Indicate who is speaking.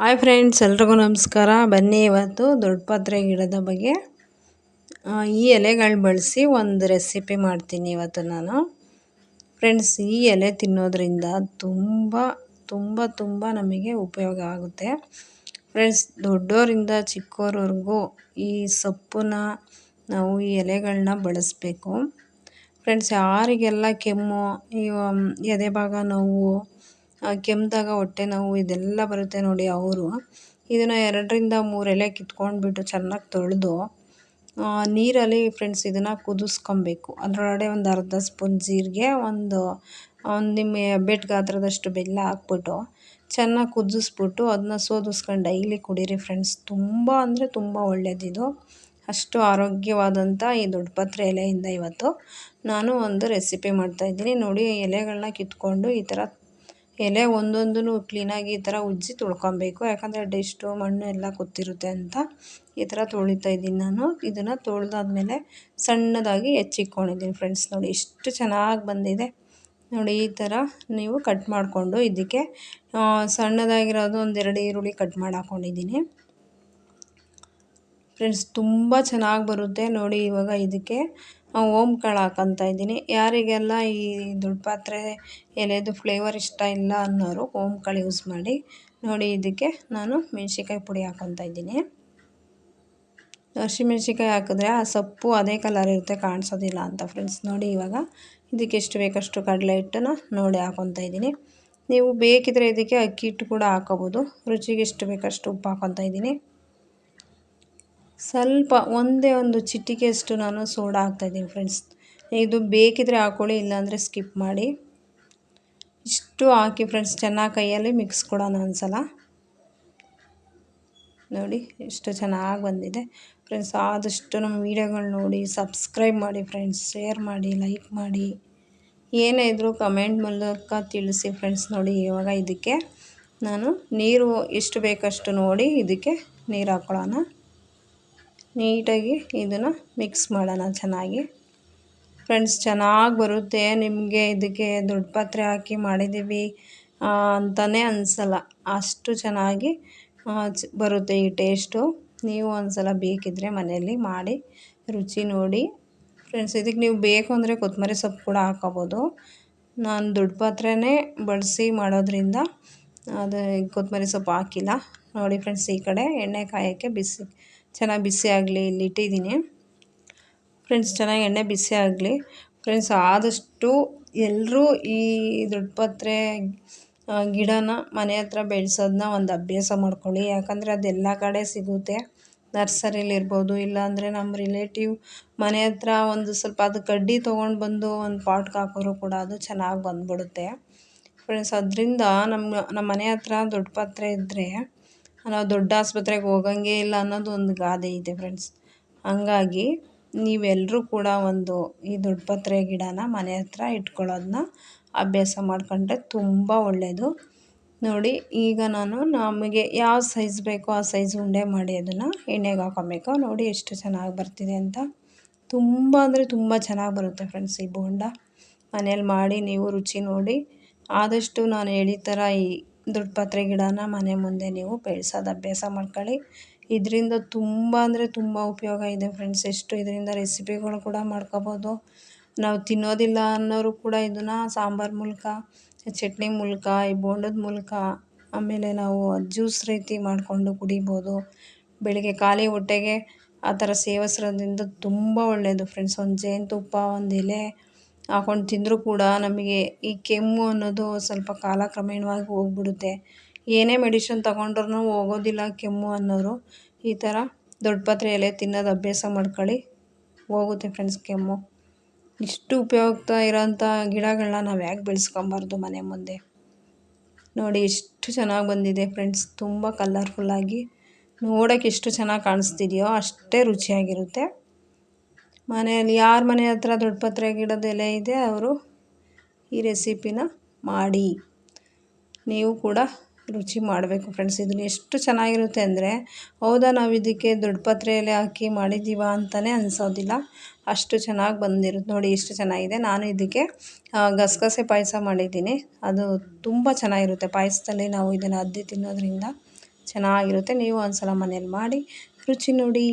Speaker 1: Hi friends ಎಲ್ರಿಗೂ ನಮಸ್ಕಾರ. ಬನ್ನಿ ಇವತ್ತು ದೊಡ್ಡ ಪಾತ್ರೆ ಗಿಡದ ಬಗ್ಗೆ. ಈ ಎಲೆಗಳು ಬಳಸಿ ಒಂದು ರೆಸಿಪಿ ಮಾಡ್ತೀನಿ ಇವತ್ತು ನಾನು. ಫ್ರೆಂಡ್ಸ್ ಈ ಎಲೆ ತಿನ್ನೋದ್ರಿಂದ ತುಂಬ ತುಂಬ ತುಂಬ ನಮಗೆ ಉಪಯೋಗ ಆಗುತ್ತೆ. ಫ್ರೆಂಡ್ಸ್ ದೊಡ್ಡೋರಿಂದ ಚಿಕ್ಕೋರ್ವರೆಗೂ ಈ ಸೊಪ್ಪನ್ನ ನಾವು ಈ ಎಲೆಗಳನ್ನ ಬಳಸಬೇಕು. ಫ್ರೆಂಡ್ಸ್ ಯಾರಿಗೆಲ್ಲ ಕೆಮ್ಮು, ಈ, ಎದೆ ಭಾಗ ನೋವು ಕೆಮ್ಮಿದಾಗ ಹೊಟ್ಟೆ ನೋವು ಇದೆಲ್ಲ ಬರುತ್ತೆ ನೋಡಿ ಅವರು. ಇದನ್ನು ಎರಡರಿಂದ ಮೂರು ಎಲೆ ಕಿತ್ಕೊಂಡ್ಬಿಟ್ಟು ಚೆನ್ನಾಗಿ ತೊಳೆದು ನೀರಲ್ಲಿ ಫ್ರೆಂಡ್ಸ್ ಇದನ್ನು ಕುದಿಸ್ಕೊಬೇಕು. ಅದರೊಳಗಡೆ ಒಂದು ಅರ್ಧ ಸ್ಪೂನ್ ಜೀರಿಗೆ, ಒಂದು ಒಂದು ನಿಮ್ಮ ಬೆಟ್ಟ ಗಾತ್ರದಷ್ಟು ಬೆಲ್ಲ ಹಾಕ್ಬಿಟ್ಟು ಚೆನ್ನಾಗಿ ಕುದಿಸ್ಬಿಟ್ಟು ಅದನ್ನ ಸೋದಿಸ್ಕೊಂಡು ಡೈಲಿ ಕುಡೀರಿ ಫ್ರೆಂಡ್ಸ್ ತುಂಬ ಅಂದರೆ ತುಂಬ ಒಳ್ಳೆಯದಿದು ಅಷ್ಟು ಆರೋಗ್ಯವಾದಂಥ ಈ ದೊಡ್ಡಪತ್ರೆ ಎಲೆಯಿಂದ ಇವತ್ತು ನಾನು ಒಂದು ರೆಸಿಪಿ ಮಾಡ್ತಾಯಿದ್ದೀನಿ ನೋಡಿ ಎಲೆಗಳನ್ನ ಕಿತ್ಕೊಂಡು ಈ ಥರ ಎಲೆ ಒಂದೊಂದೂ ಕ್ಲೀನಾಗಿ ಈ ಥರ ಉಜ್ಜಿ ತೊಳ್ಕೊಬೇಕು. ಯಾಕಂದರೆ ಡೆಸ್ಟು, ಮಣ್ಣು ಎಲ್ಲ ಕೂತಿರುತ್ತೆ ಅಂತ ಈ ಥರ ತೊಳಿತಾ ಇದ್ದೀನಿ ನಾನು. ಇದನ್ನು ತೊಳೆದಾದ್ಮೇಲೆ ಸಣ್ಣದಾಗಿ ಹೆಚ್ಚಿಕ್ಕೊಂಡಿದ್ದೀನಿ ಫ್ರೆಂಡ್ಸ್. ನೋಡಿ, ಎಷ್ಟು ಚೆನ್ನಾಗಿ ಬಂದಿದೆ. ನೋಡಿ, ಈ ಥರ ನೀವು ಕಟ್ ಮಾಡಿಕೊಂಡು ಇದಕ್ಕೆ ಸಣ್ಣದಾಗಿರೋದು ಒಂದೆರಡು ಈರುಳ್ಳಿ ಕಟ್ ಮಾಡಿ ಫ್ರೆಂಡ್ಸ್ ತುಂಬ ಚೆನ್ನಾಗಿ ಬರುತ್ತೆ ನೋಡಿ ಇವಾಗ ಇದಕ್ಕೆ. ಓಮ್ ಕಾಳು ಹಾಕೊತಾ ಇದ್ದೀನಿ. ಯಾರಿಗೆಲ್ಲ ಈ ದೊಡ್ಡ ಪಾತ್ರೆ ಎಲೆದು ಫ್ಲೇವರ್ ಇಷ್ಟ ಇಲ್ಲ ಅನ್ನೋರು ಓಮ್ ಕಾಳು ಯೂಸ್ ಮಾಡಿ ನೋಡಿ ಇದಕ್ಕೆ ನಾನು ಮೆಣ್ಸಿಕಾಯಿ ಪುಡಿ ಹಾಕೊತಾ ಇದ್ದೀನಿ. ಹಸಿಮೆಣ್ಸಿಕಾಯಿ ಹಾಕಿದ್ರೆ ಆ ಸೊಪ್ಪು ಅದೇ ಕಲರ್ ಇರುತ್ತೆ, ಕಾಣಿಸೋದಿಲ್ಲ ಅಂತ ಫ್ರೆಂಡ್ಸ್ ನೋಡಿ ಇವಾಗ ಇದಕ್ಕೆ ಎಷ್ಟು ಬೇಕಷ್ಟು ಕಡಲೆ ಹಿಟ್ಟನ್ನು ನೋಡಿ ಹಾಕೊತಾ ಇದ್ದೀನಿ. ನೀವು ಬೇಕಿದ್ರೆ ಇದಕ್ಕೆ ಅಕ್ಕಿ ಹಿಟ್ಟು ಕೂಡ ಹಾಕೋಬೋದು ರುಚಿಗೆ ಎಷ್ಟು ಬೇಕಷ್ಟು ಉಪ್ಪು ಹಾಕೊತಾ ಇದ್ದೀನಿ. ಸ್ವಲ್ಪ ಒಂದೇ ಒಂದು ಚಿಟಿಕೆಯಷ್ಟು ನಾನು ಸೋಡಾ ಹಾಕ್ತಾಯಿದ್ದೀನಿ ಫ್ರೆಂಡ್ಸ್. ಇದು ಬೇಕಿದ್ರೆ ಹಾಕ್ಕೊಳ್ಳಿ ಇಲ್ಲಾಂದರೆ ಸ್ಕಿಪ್ ಮಾಡಿ. ಇಷ್ಟು ಹಾಕಿ ಫ್ರೆಂಡ್ಸ್, ಚೆನ್ನಾಗಿ ಕೈಯಲ್ಲಿ ಮಿಕ್ಸ್ ಕೊಡೋಣ ಒಂದ್ಸಲ. ನೋಡಿ, ಎಷ್ಟು ಚೆನ್ನಾಗಿ ಬಂದಿದೆ. ಫ್ರೆಂಡ್ಸ್, ಆದಷ್ಟು ನಮ್ಮ ವೀಡಿಯೋಗಳು ನೋಡಿ, ಸಬ್ಸ್ಕ್ರೈಬ್ ಮಾಡಿ ಫ್ರೆಂಡ್ಸ್, ಶೇರ್ ಮಾಡಿ, ಲೈಕ್ ಮಾಡಿ. ಏನೇ ಇದ್ದರೂ ಕಮೆಂಟ್ ಮೂಲಕ ತಿಳಿಸಿ ಫ್ರೆಂಡ್ಸ್, ನೋಡಿ ಇವಾಗ ಇದಕ್ಕೆ ನಾನು ನೀರು ಎಷ್ಟು ಬೇಕಷ್ಟು ನೋಡಿ ಇದಕ್ಕೆ ನೀರು ಹಾಕ್ಕೊಳ್ಳೋಣ ನೀಟಾಗಿ ಇದನ್ನು ಮಿಕ್ಸ್ ಮಾಡೋಣ ಚೆನ್ನಾಗಿ. ಫ್ರೆಂಡ್ಸ್, ಚೆನ್ನಾಗಿ ಬರುತ್ತೆ. ನಿಮಗೆ ಇದಕ್ಕೆ ದೊಡ್ಡ ಪಾತ್ರೆ ಹಾಕಿ ಮಾಡಿದ್ದೀವಿ ಅಂತಲೇ ಅನಿಸಲ್ಲ. ಅಷ್ಟು ಚೆನ್ನಾಗಿ ಬರುತ್ತೆ ಈ ಟೇಸ್ಟು. ನೀವು ಒಂದು ಸಲ ಬೇಕಿದ್ದರೆ ಮನೆಯಲ್ಲಿ ಮಾಡಿ, ರುಚಿ ನೋಡಿ. ಫ್ರೆಂಡ್ಸ್, ಇದಕ್ಕೆ ನೀವು ಬೇಕು ಅಂದರೆ ಕೊತ್ತಂಬರಿ ಸೊಪ್ಪು ಕೂಡ ಹಾಕೋಬೋದು ನಾನು ದೊಡ್ಡ ಪಾತ್ರೆನೇ ಬಳಸಿ ಮಾಡೋದ್ರಿಂದ, ಅದು ಕೊತ್ತಂಬರಿ ಸೊಪ್ಪು ಹಾಕಿಲ್ಲ. ನೋಡಿ ಫ್ರೆಂಡ್ಸ್, ಈ ಕಡೆ ಎಣ್ಣೆ ಕಾಯೋಕ್ಕೆ ಬಿಸಿ ಚೆನ್ನಾಗಿ ಬಿಸಿ ಆಗಲಿ, ಇಲ್ಲಿ ಇಟ್ಟಿದ್ದೀನಿ. ಫ್ರೆಂಡ್ಸ್ ಚೆನ್ನಾಗಿ ಎಣ್ಣೆ ಬಿಸಿ ಆಗಲಿ. ಫ್ರೆಂಡ್ಸ್ ಆದಷ್ಟು ಎಲ್ಲರೂ ಈ ದೊಡ್ಡಪತ್ರೆ ಗಿಡನ ಮನೆ ಹತ್ರ ಬೆಳೆಸೋದನ್ನ ಒಂದು ಅಭ್ಯಾಸ ಮಾಡ್ಕೊಳ್ಳಿ. ಯಾಕಂದರೆ ಅದೆಲ್ಲ ಕಡೆ ಸಿಗುತ್ತೆ. ನರ್ಸರಿಲಿರ್ಬೋದು ಇಲ್ಲಾಂದರೆ ನಮ್ಮ ರಿಲೇಟಿವ್ ಮನೆ ಹತ್ರ ಒಂದು ಸ್ವಲ್ಪ ಅದು ಕಡ್ಡಿ ತೊಗೊಂಡು ಬಂದು ಒಂದು ಪಾಟ್ಗೆ ಹಾಕೋರು ಕೂಡ ಅದು ಚೆನ್ನಾಗಿ ಬಂದ್ಬಿಡುತ್ತೆ. ಫ್ರೆಂಡ್ಸ್ ಅದರಿಂದ ನಮ್ಮ ನಮ್ಮ ಮನೆ ಹತ್ರ ದೊಡ್ಡ ಪಾತ್ರೆ ಇದ್ದರೆ ನಾವು ದೊಡ್ಡ ಆಸ್ಪತ್ರೆಗೆ ಹೋಗಂಗೆ ಇಲ್ಲ ಅನ್ನೋದು ಒಂದು ಗಾದೆ ಇದೆ ಫ್ರೆಂಡ್ಸ್ ಹಂಗಾಗಿ ನೀವೆಲ್ಲರೂ ಕೂಡ ಒಂದು ಈ ದೊಡ್ಡಪತ್ರೆ ಗಿಡನ ಮನೆ ಹತ್ರ ಇಟ್ಕೊಳ್ಳೋದನ್ನ ಅಭ್ಯಾಸ ಮಾಡ್ಕೊಂಡ್ರೆ ತುಂಬ ಒಳ್ಳೆಯದು ನೋಡಿ, ಈಗ ನಾನು ನಮಗೆ ಯಾವ ಸೈಜ್ ಬೇಕೋ ಆ ಸೈಜ್ ಉಂಡೆ ಮಾಡಿ ಅದನ್ನು ಎಣ್ಣೆಗೆ ಹಾಕೊಬೇಕು. ನೋಡಿ ಎಷ್ಟು ಚೆನ್ನಾಗಿ ಬರ್ತಿದೆ ಅಂತ. ತುಂಬ ಅಂದರೆ ತುಂಬ ಚೆನ್ನಾಗಿ ಬರುತ್ತೆ ಫ್ರೆಂಡ್ಸ್ ಈ ಬೋಂಡ. ಮನೇಲಿ ಮಾಡಿ ನೀವು ರುಚಿ ನೋಡಿ. ಆದಷ್ಟು ನಾನು ಹೇಳಿದ ಥರ ಈ ದೊಡ್ಡ ಪಾತ್ರೆ ಗಿಡನ ಮನೆ ಮುಂದೆ ನೀವು ಬೆಳೆಸೋದು ಅಭ್ಯಾಸ ಮಾಡ್ಕೊಳ್ಳಿ. ಇದರಿಂದ ತುಂಬ ಅಂದರೆ ತುಂಬ ಉಪಯೋಗ ಇದೆ ಫ್ರೆಂಡ್ಸ್ ಎಷ್ಟು ಇದರಿಂದ ರೆಸಿಪಿಗಳು ಕೂಡ ಮಾಡ್ಕೋಬೋದು. ನಾವು ತಿನ್ನೋದಿಲ್ಲ ಅನ್ನೋರು ಕೂಡ ಇದನ್ನು ಸಾಂಬಾರು ಮೂಲಕ, ಚಟ್ನಿ ಮೂಲಕ, ಈ ಬೋಂಡದ ಮೂಲಕ, ಆಮೇಲೆ ನಾವು ಜ್ಯೂಸ್ ರೀತಿ ಮಾಡಿಕೊಂಡು ಕುಡಿಬೋದು. ಬೆಳಿಗ್ಗೆ ಖಾಲಿ ಹೊಟ್ಟೆಗೆ ಆ ಥರ ಸೇವಿಸೋದ್ರಿಂದ ತುಂಬ ಒಳ್ಳೆಯದು ಫ್ರೆಂಡ್ಸ್ ಒಂದು ಜೇನುತುಪ್ಪ ಒಂದು ಎಲೆ ಹಾಕೊಂಡು ತಿಂದರೂ ಕೂಡ ನಮಗೆ ಈ ಕೆಮ್ಮು ಅನ್ನೋದು ಸ್ವಲ್ಪ ಕಾಲಕ್ರಮೇಣವಾಗಿ ಹೋಗ್ಬಿಡುತ್ತೆ. ಏನೇ ಮೆಡಿಷನ್ ತಗೊಂಡ್ರೂ ಹೋಗೋದಿಲ್ಲ ಕೆಮ್ಮು ಅನ್ನೋರು. ಈ ಥರ ದೊಡ್ಡಪತ್ರೆ ಎಲೆ ತಿನ್ನೋದು ಅಭ್ಯಾಸ ಮಾಡ್ಕೊಳ್ಳಿ. ಹೋಗುತ್ತೆ ಫ್ರೆಂಡ್ಸ್ ಕೆಮ್ಮು. ಇಷ್ಟು ಉಪಯುಕ್ತ ಇರೋಂಥ ಗಿಡಗಳನ್ನ ನಾವು ಯಾಕೆ ಬೆಳೆಸ್ಕೊಬಾರ್ದು ಮನೆ ಮುಂದೆ? ನೋಡಿ ಎಷ್ಟು ಚೆನ್ನಾಗಿ ಬಂದಿದೆ ಫ್ರೆಂಡ್ಸ್. ತುಂಬ ಕಲರ್ಫುಲ್ಲಾಗಿ ನೋಡೋಕ್ಕೆ ಎಷ್ಟು ಚೆನ್ನಾಗಿ ಕಾಣಿಸ್ತಿದೆಯೋ ಅಷ್ಟೇ ರುಚಿಯಾಗಿರುತ್ತೆ. ಮನೆಯಲ್ಲಿ ಯಾರ ಮನೆ ಹತ್ರ ದೊಡ್ಡಪತ್ರೆ ಗಿಡದ ಎಲೆ ಇದೆ, ಅವರು ಈ ರೆಸಿಪಿನ ಮಾಡಿ. ನೀವು ಕೂಡ ರುಚಿ ಮಾಡಬೇಕು ಫ್ರೆಂಡ್ಸ್. ಇದನ್ನು ಎಷ್ಟು ಚೆನ್ನಾಗಿರುತ್ತೆ ಅಂದರೆ, ಹೌದಾ ನಾವು ಇದಕ್ಕೆ ದೊಡ್ಡಪತ್ರೆ ಎಲೆ ಹಾಕಿ ಮಾಡಿದ್ದೀವ ಅಂತಲೇ ಅನಿಸೋದಿಲ್ಲ. ಅಷ್ಟು ಚೆನ್ನಾಗಿ ಬಂದಿರುತ್ತೆ ನೋಡಿ ಎಷ್ಟು ಚೆನ್ನಾಗಿದೆ. ನಾನು ಇದಕ್ಕೆ ಗಸಗಸೆ ಪಾಯಸ ಮಾಡಿದ್ದೀನಿ. ಅದು ತುಂಬ ಚೆನ್ನಾಗಿರುತ್ತೆ. ಪಾಯಸದಲ್ಲಿ ನಾವು ಇದನ್ನು ಅದ್ದಿ ತಿನ್ನೋದ್ರಿಂದ ಚೆನ್ನಾಗಿರುತ್ತೆ. ನೀವು ಒಂದು ಸಲ ಮನೇಲಿ ಮಾಡಿ, ರುಚಿ ನೋಡಿ.